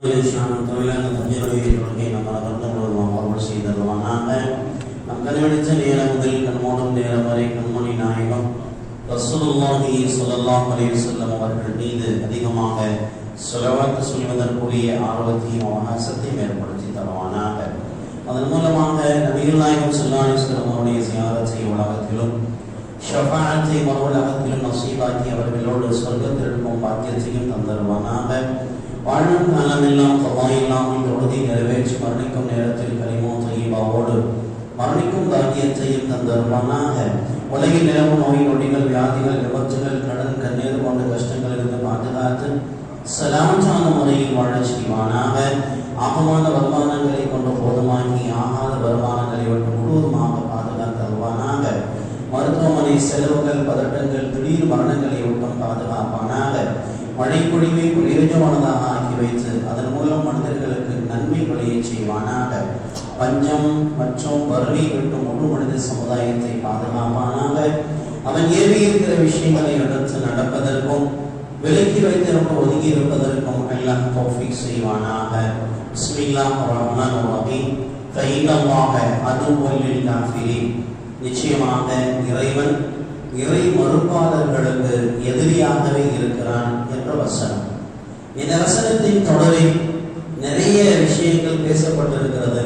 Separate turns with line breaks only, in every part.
தொழிலாளர் தஞ்சையுடைய கொள்கை நம்ம கருத்தங்களும் அருள் செய்தருவானாக நம் கண்வெடித்த நேரம் முதல் கண்மூடும் நேரம் வரை கண்மணி நாயகம் ரசூலுல்லாஹி ஸல்லல்லாஹு அலைஹி வஸல்லம் அவர்கள் மீது அதிகமாக சொலவாத்து சொல்வதற்குரிய ஆர்வத்தையும் அவகாசத்தையும் ஏற்படுத்தி தருவானாக அதன் மூலமாக நபிகள் நாயகம் ஸல்லல்லாஹு அலைஹி வஸல்லம் அவருடைய சியாரத்தை உலகத்திலும் ஷஃபாஅத்தை மறுவுலகத்திலும் நசீபாக்கி அவர்களோடு சொர்க்கத்திற்கும் பாக்கியத்தையும் தந்தருவானாக. வாழும் காலமெல்லாம் இந்த உறுதி நிறைவேற்றி மரணிக்கும் நேரத்தில் கரிமோ தையீபாவோடு மரணிக்கும் பாக்கியத்தையும் தந்தருவானாக. உலகில் நிலவும் நோய் நொடிகள் வியாதிகள் விபத்துகள் கடன் கண்ணீர் போன்ற கஷ்டங்களிலிருந்து பாதுகாத்து சலாமத்தான முறையில் வாழ செய்வானாக. ஆகமான வருமானங்களை கொண்டு போதுமாக்கி ஆகாத வருமானங்களை விட்டு முழுவதுமாக பாதுகாத்து தருவானாக. மருத்துவமனை செலவுகள் பதட்டங்கள் திடீர் மரணங்களை விட்டும் பாதுகாப்பானாக. மழை பொழிவை பிரயோஜனமானதாக ஆக்கி வைத்து அதன் மூலம் மனிதர்களுக்கு நன்மை விளைய செய்வானாக. பஞ்சம் மற்றும் வறுமை விட்டு முழு மனித சமுதாயத்தை பாதுகாப்பானாக. அவன் ஏவி இருக்கிற விஷயங்களை எடுத்து நடப்பதற்கும் விலக்கி வைத்திருக்க ஒதுங்கி இருப்பதற்கும் எல்லாம் தோஃபிக் செய்வானாக. பிஸ்மில்லாஹ் ரஹ்மான் ரஹீம். ஃபைனல்லாஹ அதுவல் லில் நிச்சயமாக இறைவன் இறை மறுப்பாளர்களுக்கு எதிரியாகவே இருக்கிறான். வசனம். இந்த வசனத்தின் தொடரில் நிறைய விஷயங்கள் பேசப்பட்டிருக்கிறது.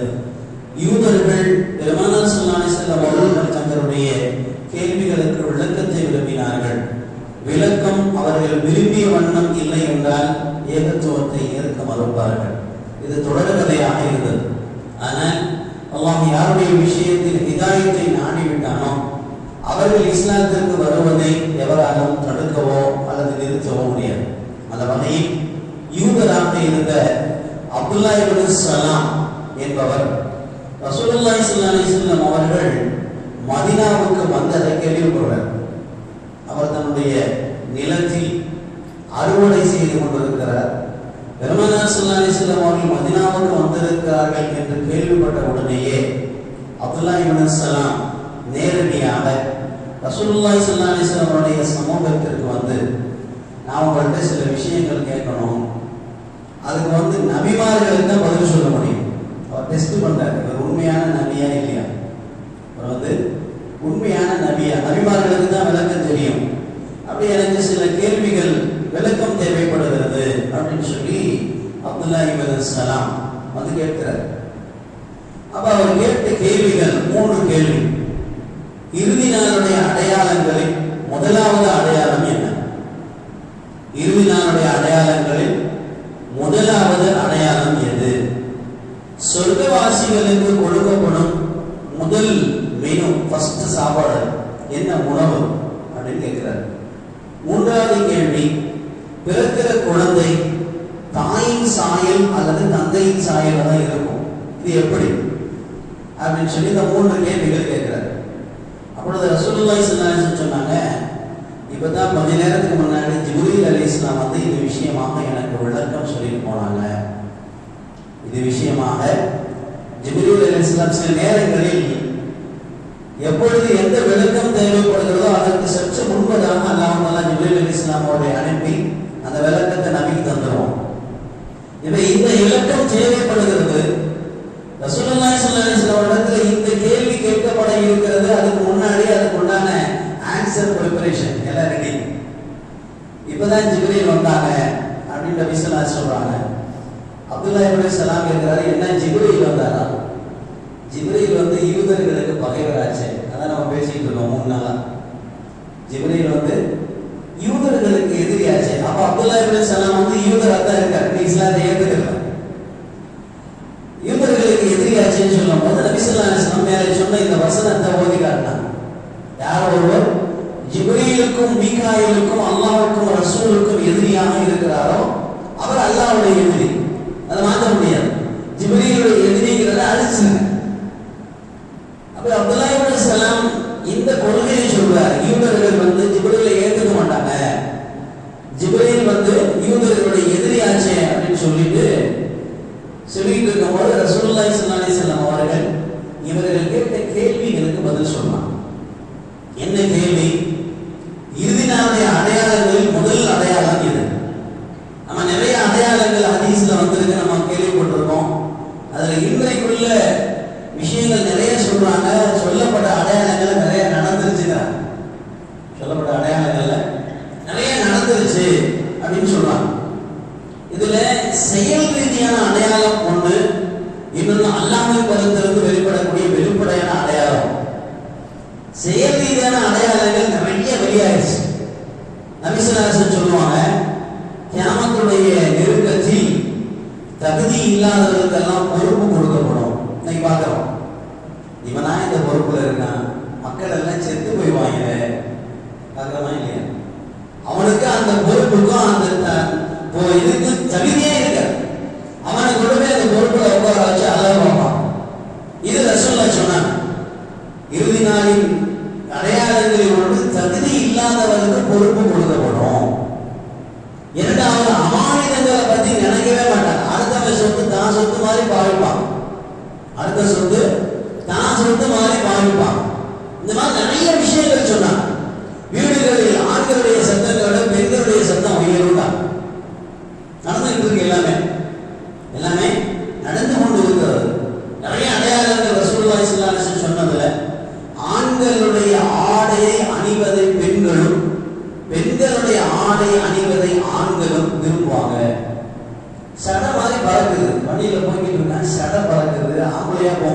யூதர்கள் பெருமானார் சொல்லானி அவர்கள் தங்களுடைய கேள்விகளுக்கு விளக்கத்தை விரும்பினார்கள். விளக்கம் அவர்கள் விரும்பிய வண்ணம் இல்லை என்றால் ஏகத்துவத்தை ஏற்க மறுப்பார்கள். இது தொடர்கதையாக இருந்தது. ஆனால் அல்லாஹ் யாருடைய விஷயத்தில் இதாயத்தை நாடிவிட்டானோ அவர்கள் இஸ்லாத்திற்கு வருவதை எவராலும் தடுக்கவோ அல்லது நிறுத்தவோ முடியாது. அந்த வகையில் யூதராக இருந்த அப்துல்லா இபின் சலாம் என்பவர் ரசூலுல்லாஹி ஸல்லல்லாஹு அலைஹி வஸல்லம் அவர்கள் மதீனாவுக்கு வந்ததை கேள்விப்படுறார் அவர் தன்னுடைய நிலத்தில் அறுவடை செய்து கொண்டிருக்கிறார். பெருமானார் ஸல்லல்லாஹு அலைஹி வஸல்லம் அவர்கள் மதினாவுக்கு வந்திருக்கிறார்கள் என்று கேள்விப்பட்ட உடனேயே அப்துல்லா இபின் சலாம் நேரடியாக ரசூலுல்லாஹி ஸல்லல்லாஹு அலைஹி வஸல்லம் அவருடைய சமூகத்திற்கு வந்து நான் உங்கள்கிட்ட சில விஷயங்கள் கேட்கணும். அதுக்கு வந்து நபிமார்கள் தான் பதில் சொல்ல முடியும்? அவர் டெஸ்ட் பண்றாரு. இவர் உண்மையான நபியா இல்லையா? அவர் வந்து உண்மையான நபியா. நபிமார்களுக்கு தான் விளக்கம் தெரியும். அப்படி எனக்கு சில கேள்விகள் விளக்கம் தேவைப்படுகிறது அப்படின்னு சொல்லி அப்துல்லா இபன் சலாம் வந்து கேட்கிறார். அப்ப அவர் கேட்ட கேள்விகள் மூன்று கேள்வி. இறுதி நாளுடைய அடையாளங்களில் முதலாவது அடையாளம் என்ன இறுதி நாளுடைய அடையாளங்களில் முதலாவது அடையாளம் எது சொர்க்கவாசிகளுக்கு கொடுக்கப்படும் முதல் மெனு ஃபர்ஸ்ட் சாப்பாடு என்ன உணவு அப்படின்னு கேட்கிறார் மூன்றாவது கேள்வி பிறக்கிற குழந்தை தாயின் சாயல் அல்லது தந்தையின் சாயல் தான் இருக்கும் இது எப்படி? அப்படின்னு சொல்லி இந்த மூன்று கேள்விகள் கேட்கிறார். அப்பொழுது ரசூலுல்லாஹி ஸல்லல்லாஹு சொன்னாங்க இப்போ சொன்னாங்க கொஞ்ச நேரத்துக்கு முன்னாடி ஜிப்ரீல் இஸ்லாம் வந்து இது விஷயமாக எனக்கு விளக்கம் சொல்லிட்டு போனாங்க. இது விஷயமாக ஜிப்ரீல் இஸ்லாம் சில நேரங்களில் எப்பொழுது எந்த விளக்கம் தேவைப்படுகிறதோ அதற்கு சற்று முன்பதாக அல்லாமல் தாலா அலி அலைஹிஸ்ஸலாம் அவரை அனுப்பி அந்த விளக்கத்தை நம்பிக்கை தந்துருவோம் இப்போ இந்த இலக்கம் தேவைப்படுகிறது. ரசூலுல்லாஹி ஸல்லல்லாஹு அலைஹி வஸல்லம் இந்த கேள்வி கேட்கப்பட இருக்கிறது. அதுக்கு முன்னாடி அதுக்கு உண்டான ஆன்சர் ப்ரிப்பரேஷன் எல்லாம் ரெடி இப்பதான் ஜிப்ரீல் வந்தாங்க அப்படின்னு நபி ஸல்லல்லாஹு அலைஹி சொல்றாங்க. அப்துல்லா இப்னு சலாம் கேட்கிறாரு என்ன ஜிப்ரீல் வந்தாரா? ஜிப்ரீல் வந்து யூதர்களுக்கு பகைவராச்சே. அதான் நம்ம பேசிட்டு இருக்கோம் மூணு நாளா ஜிப்ரீல் வந்து யூதர்களுக்கு எதிரியாச்சு. அப்ப அப்துல்லா இப்னு சலாம் வந்து யூதரா தான் இருக்காரு. நீ இஸ்லாத்தை ஏற்றுக்கல யூதர்களுக்கு எதிரியாச்சுன்னு சொல்லும் போது நபிசல்லாஸ்லாம் மேலே சொன்ன இந்த வசனத்தை ஓதி காட்டினாங்க. யார் ஒருவர் ஜிப்ரீலுக்கும் மீகாயிலுக்கும் அல்லாவுக்கும் ரசூலுக்கும் எதிரியாக இருக்கிறாரோ அவர் அல்லாவுடைய எதிரி. அதை மாற்ற முடியாது. ஜிப்ரீலுடைய எதிரிங்கிறத அழிச்சுங்க அப்ப அப்துல்லா இப்னு சலாம் இந்த கொள்கையை சொல்றார். யூதர்கள் வந்து ஜிப்ரீலை ஏற்றுக்க மாட்டாங்க ஜிப்ரீல் வந்து யூதர்களுடைய எதிரியாச்சே அப்படின்னு சொல்லிட்டு சொல்லிட்டு இருக்கும்போது ரசூலுல்லாஹி ஸல்லல்லாஹு அலைஹி வஸல்லம் அவர்கள் இவர்கள் கேட்ட கேள்விகளுக்கு பதில் சொன்னாங்க. என்ன கேள்வி இறுதி நாளுடைய அடையாளங்களில் முதல் அடையாளம் எது நம்ம நிறைய அடையாளங்கள் ஹதீஸ்ல வந்திருக்கு நம்ம செயல் ரீதியான அடையாளம் ஒண்ணு இன்னொன்னு அல்லாமல் பலத்திலிருந்து வெளிப்படக்கூடிய வெளிப்படையான அடையாளம் செயல் ரீதியான அடையாளங்கள் நிறைய வெளியாயிருச்சு நபிசலாசன் சொல்லுவாங்க கியாமத்துடைய நெருக்கத்தில் தகுதி இல்லாதவர்களுக்கெல்லாம் பொறுப்பு கொடுக்கப்படும். இன்னைக்கு பார்க்கிறோம். இவனா இந்த பொறுப்புல இருக்கான். மக்கள் எல்லாம் செத்து போய்வாங்க பார்க்கிறோமா இல்லையா? அவனுக்கு அந்த பொறுப்புக்கும் அந்த த- இப்போ இதுக்கு தகுதியே இருக்காது அவனை கொண்டு போய் அந்த பொறுப்புல உட்கார வச்சு அழகு பார்ப்பான் இது ரசூல்லா சொன்னாங்க இறுதி நாளின் அடையாளங்களில் ஒன்று தகுதி இல்லாதவருக்கு பொறுப்பு கொடுக்கப்படும் இரண்டாவது அமானிதங்களை பத்தி நினைக்கவே மாட்டான் அடுத்தவன் சொத்து தான் சொத்து மாதிரி பாவிப்பான் அடுத்த சொத்து தான் சொத்து மாதிரி பாவிப்பான் இந்த மாதிரி நிறைய விஷயங்கள் சொன்னான் வீடுகளில் ஆண்களுடைய சத்தங்களை விட பெண்களுடைய சத்தம் உயர்வுதான் நடந்துகிட்டு இருக்கு எல்லாமே எல்லாமே நடந்து கொண்டு இருக்கிறது நிறைய அடையாளங்கள் ரசூலுல்லாஹி ஸல்லல்லாஹு அலைஹி வஸல்லம் சொன்னதுல ஆண்களுடைய ஆடையை அணிவதை பெண்களும் பெண்களுடைய ஆடை அணிவதை ஆண்களும் விரும்புவாங்க சடை மாதிரி பறக்குது வண்டியில போய்கிட்டு இருக்கேன் சடை பறக்குது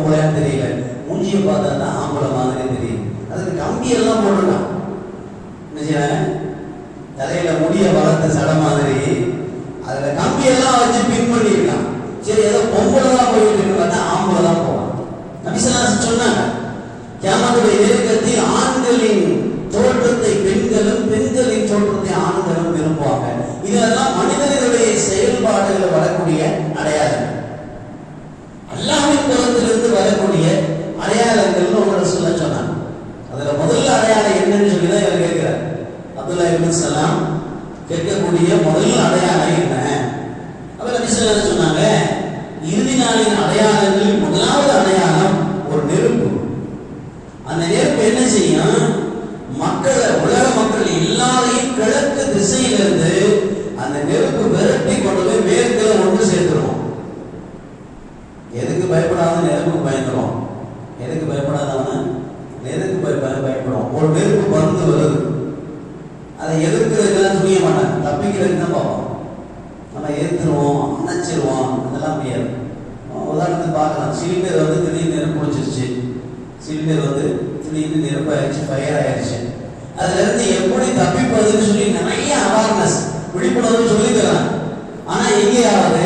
ஆம்பளையா தெரியல. மூஞ்சியை பார்த்தா தான் ஆம்பளை மாதிரி தெரியும் அதுக்கு கம்பி எல்லாம் போட்டுருக்கான் என்ன தலையில முடிய வளர்த்த சடை மாதிரி. அதுல கம்பி எல்லாம் வச்சு பின் பண்ணிருக்கான் சரி ஏதோ பொம்பளை தான் போயிட்டு இருக்கு. பார்த்தா ஆம்பளை தான் போவான். நபிசலாம் சொன்னாங்க கேமருடைய நெருக்கத்தில் ஆண்களின் தோற்றத்தை பெண்களும் பெண்களின் தோற்றத்தை ஆண்களும் விரும்புவாங்க. இதெல்லாம் மனிதனை செயல்பாடுகள் வரக்கூடிய அடையாளம் அல்லாஹ்வின் புறத்திலிருந்து வரக்கூடிய அடையாளங்கள்னு ஒன்று சொல்ல சொன்னாங்க அதுல முதல்ல அடையாளம் என்னன்னு சொல்லி தான் இவர் கேட்கிறார் அப்துல்லா இப்னு சலாம் கேட்கக்கூடிய முதல் அடையாளம் என்ன அவர் நபி ஸல்லல்லாஹு அலைஹி சொன்னாங்க இறுதி நாளின் அடையாளங்களில் முதலாவது அடையாளம் ஒரு நெருப்பு அந்த நெருப்பு என்ன செய்யும் மக்களை உலக மக்கள் எல்லாரையும் கிழக்கு திசையிலிருந்து அந்த நெருப்பு விரட்டி கொண்டு போய் மேற்கு ஒன்று சேர்த்துருவோம். எதுக்கு பயப்படாத நெருப்புக்கு பயந்துரும்? எதுக்கு பயப்படாதான நெருக்கு பயப்படும் ஒரு நெருப்பு பறந்து வருது. அதை எதிர்க்கிறதுக்கெல்லாம் துணிய மாட்டாங்க. தப்பிக்கிறதுக்கு தான் பார்ப்போம் நம்ம எதிர்த்துருவோம் அணைச்சிருவோம். அதெல்லாம் முடியாது. உதாரணத்துக்கு பார்க்கலாம். சிலிண்டர் வந்து திடீர்னு நெருப்பு பிடிச்சிருச்சு. சிலிண்டர் வந்து திடீர்னு நெருப்பு ஆயிடுச்சு ஃபயர் ஆயிடுச்சு அதுல இருந்து எப்படி தப்பிப்பதுன்னு சொல்லி நிறைய அவேர்னஸ் விழிப்புணர்வு சொல்லி தராங்க. ஆனா எங்கேயாவது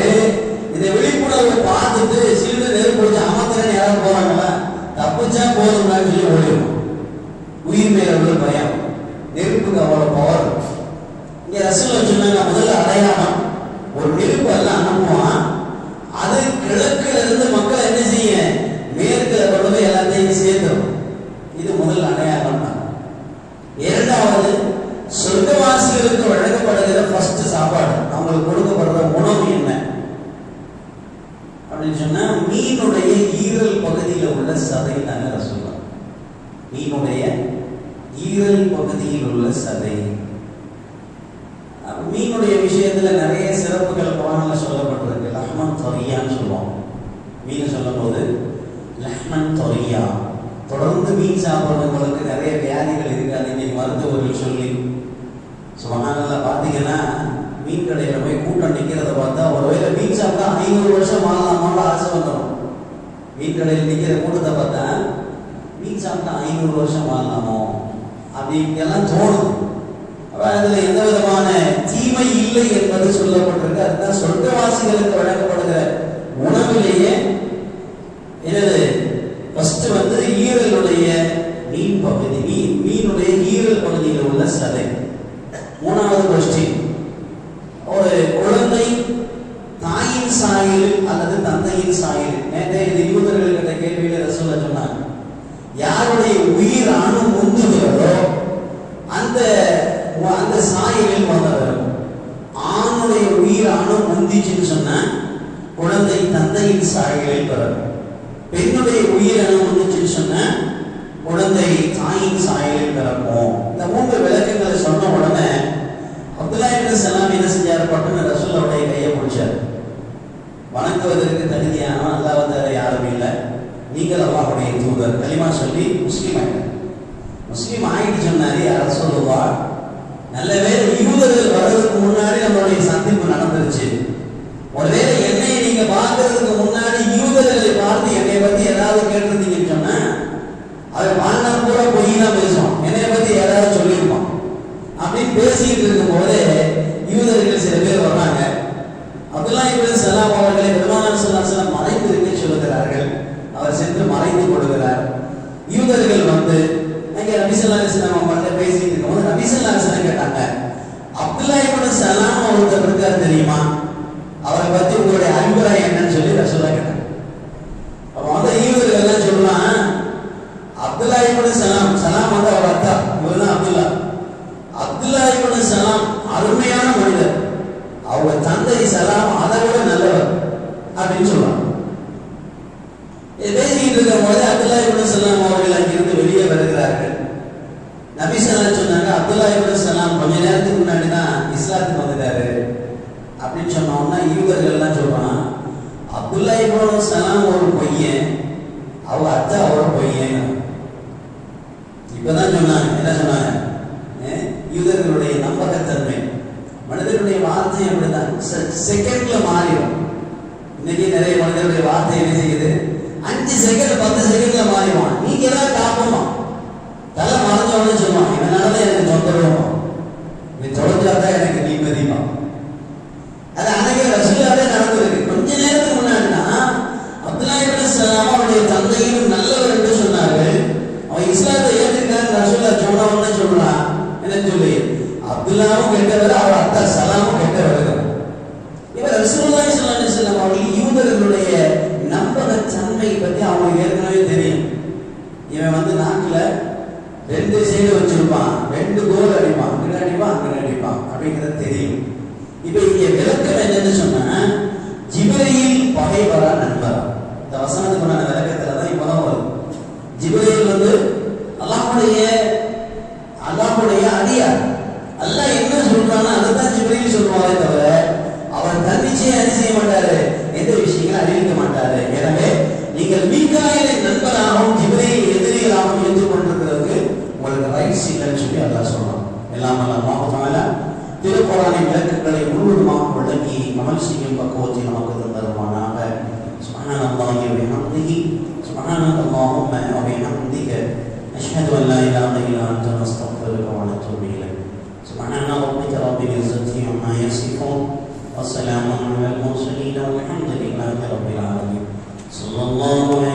இந்த விழிப்புணர்வு பார்த்துட்டு சிலிண்டர் நெருப்பு பிடிச்சி அமர்த்தலன்னு யாராவது போறாங்களா? தப்பிச்சா போதும்னான்னு சொல்லி ஓடிடும் உயிர் மேல உள்ள பயம் நெருப்புக்கு அவ்வளவு பவர் இங்க ரசூல் சொன்னாங்க முதல்ல அடையாளம். ஒரு நெருப்பு எல்லாம் அனுப்புவான். அது கிழக்குல இருந்து மக்கள் என்ன செய்ய மேற்குல கொண்டு போய் எல்லாத்தையும் சேர்த்துரும். இது முதல் அடையாளம் தான் இரண்டாவது சொர்க்கவாசிகளுக்கு வழங்கப்படுகிற ஃபர்ஸ்ட் சாப்பாடு அவங்களுக்கு கொடுக்கப்படுற உணவு என்ன அப்படின்னு சொன்னா மீனுடைய ஈரல் பகுதியில் உள்ள சதை தாங்க சொல்லலாம் மீனுடைய ஈரல் பகுதியில் உள்ள சதை. மீனுடைய விஷயத்துல நிறைய சிறப்புகள் குரான்ல சொல்லப்பட்டிருக்கு. லஹ்மன் தொரியான்னு சொல்லுவோம் மீன் சொல்லும்போது லஹ்மன் தொரியா. தொடர்ந்து மீன் சாப்பிட்றவங்களுக்கு நிறைய வியாதிகள் இருக்காது. இன்னைக்கு மருத்துவர்கள் சொல்லி சுபகானல்ல பார்த்தீங்கன்னா மீன் கடையில் போய் கூட்டம் நிற்கிறத பார்த்தா ஒருவேளை மீன் சாப்பிட்டா ஐநூறு வருஷம் வாழலாமான்னு ஆசை வந்துடும். மீன் கடையில் நிற்கிற கூட்டத்தை பார்த்தா மீன் சாப்பிட்டா ஐநூறு வருஷம் வாழலாமோ எல்லாம் தோணும். அதுல எந்த விதமான தீமை இல்லை என்பது சொல்லப்பட்டிருக்கு. அதுதான் சொர்க்கவாசிகளுக்கு வழங்கப்படுகிற உணவிலேயே என்னது? ஃபர்ஸ்ட் வந்து ஈரலுடைய மீன் பகுதி மீன் மீனுடைய ஈரல் பகுதியில் உள்ள சதை. மூணாவது கொஸ்டின் ஒரு குழந்தை தாயின் சாயலில் அல்லது தந்தையின் சாயலில் நேற்றைய இந்த யூதர்கள் கிட்ட கேள்வியில ரசூலா சொன்னாங்க யாருடைய உயிர் அணு முந்துகிறதோ அந்த அந்த சாயலில் வந்தவர். ஆணுடைய உயிர் அணு முந்திச்சுன்னு சொன்ன குழந்தை தந்தையின் சாயலில் வரும். பெண்ணுடைய உயிர் அணு முந்திச்சுன்னு சொன்ன குழந்தை தாயின் சாயலில் பிறக்கும். இந்த மூன்று விளக்கங்களை சொன்ன உடனே அப்துல்லா இப்னு சலாம் என்ன செஞ்சார்? பட்டுன்னு ரசூலுடைய கையை பிடிச்சார். வணங்குவதற்கு தகுதியான அல்லாஹ் தவிர யாரும் இல்லை. நீங்கள் அல்லாஹுடைய தூதர். கலிமா சொல்லி முஸ்லீம் ஆயிட்டார் முஸ்லீம் ஆகிட்டு சொன்னாரு யார சொல்லுவா நல்ல வேறு யூதர்கள் வர்றதுக்கு முன்னாடி நம்மளுடைய சந்திப்பு நடந்துருச்சு. ஒருவேளை என்னை நீங்க பார்க்கறதுக்கு முன்னாடி யூதர்களை பார்த்து என்னை பத்தி ஏதாவது கேட்டிருந்தீங்கன்னு சொன்னா அவன் வாழ்நாள் பூரா பொய் தான் பேசுவான். என்னை பத்தி ஏதாவது சொல்லியிருப்பான். அப்படின்னு பேசிக்கிட்டு இருக்கும் போதே யூதர்கள் சில பேர் வர்றாங்க அப்துல்லா இப்னு சலாம் அவர்களை பெருமானார் ஸல்லல்லாஹு மறைந்து இருக்க சொல்லுகிறார்கள் அவர் சென்று மறைந்து கொள்கிறார் யூதர்கள் வந்து அங்கே நபி ஸல்லல்லாஹு அலைஹி வஸல்லம் அவங்கள்ட்ட பேசிட்டு இருக்கும்போது நபி ஸல்லல்லாஹு அலைஹி வஸல்லம் கேட்டாங்க அப்துல்லா இப்னு சலாம் ஒருத்தர் இருக்கார் தெரியுமா? அவரை பத்தி உங்களுடைய அபிப்பிராயம் என்னன்னு சொல்லி ரசூலா கேட்டாங்க அப்ப வந்து யூதர்கள் எல்லாம் சொல்றான் அப்துல்லா இப்னு சலாம் சலாம் வந்து அவர் அத்தா இவர் தான் அப்துல்லா அப்துல்லா இப்னு சலாம் அருமையான மனிதர் அவங்க தந்தை சலாம் அதை விட நல்லவர் அப்படின்னு சொல்றாங்க இது பேசிக்கிட்டு இருக்கும் போது அப்துல்லா இப்னு சலாம் அவர்கள் அங்கிருந்து வெளியே வருகிறார்கள் நபி ஸல்லல்லாஹு சொன்னாங்க அப்துல்லா இப்னு சலாம் கொஞ்ச நேரத்துக்கு முன்னாடி தான் இஸ்லாத்துக்கு வந்துட்டாரு. அப்படின்னு சொன்னோம்னா யூகர்கள் எல்லாம் சொல்றான் அப்துல்லா இப்னு சலாம் ஒரு பையன் அவ அத்தா ஒரு பையன் இப்பதான் சொன்னாங்க என்ன சொன்னாங்க? அஹ் யூதர்களுடைய நம்பகத்தன்மை மனிதனுடைய வார்த்தை அப்படிதான் செகண்ட்ல மாறிடும். இன்னைக்கு நிறைய மனிதனுடைய வார்த்தை என்ன செய்யுது? அஞ்சு செகண்ட் பத்து செகண்ட்ல மாறிடுவான். நீங்க தான் காப்போமா? மறைஞ்சவனே இதனாலதான் எனக்கு தொந்தரவுமா நீ தொலைஞ்சாதான் எனக்கு நிம்மதிமா அது அன்னைக்கு ரசூலாவே நடந்திருக்கு கொஞ்ச நேரத்துக்கு முன்னாடினா அப்துல்லா இப்னு சலாம் அவருடைய தந்தையும் நல்லவர் என்று சொன்னார்கள் அவன் இஸ்லாத்தை ஏற்றுக்கிறார் ரசூலா சொன்ன சொல்றான் என்ன சொல்லி அப்துல்லாவும் கெட்டவர் அவர் அத்தா சலாமும் கெட்டவர் இவர் ரசூலுல்லாஹி ஸல்லல்லாஹு அலைஹி வஸல்லம் அவர்கள் யூதர்களுடைய நம்பகத்தன்மை பத்தி அவங்களுக்கு ஏற்கனவே தெரியும் இவன் வந்து நாட்டுல ரெண்டு அடிப்பான். ரெண்டு கோல் அடிப்பான். அங்கே அடிப்பான் அங்கே அடிப்பான். அப்படிங்கிறது தெரியும். இப்ப இங்க விளக்கம் என்னன்னு சொன்னா اللهم وبحمدك أشهد أن لا إله إلا أنت نستغفرك ونتوب إليك. سبحان ربك رب العزة عما يصفون وسلام على المرسلين والحمد لله رب العالمين. صلى الله على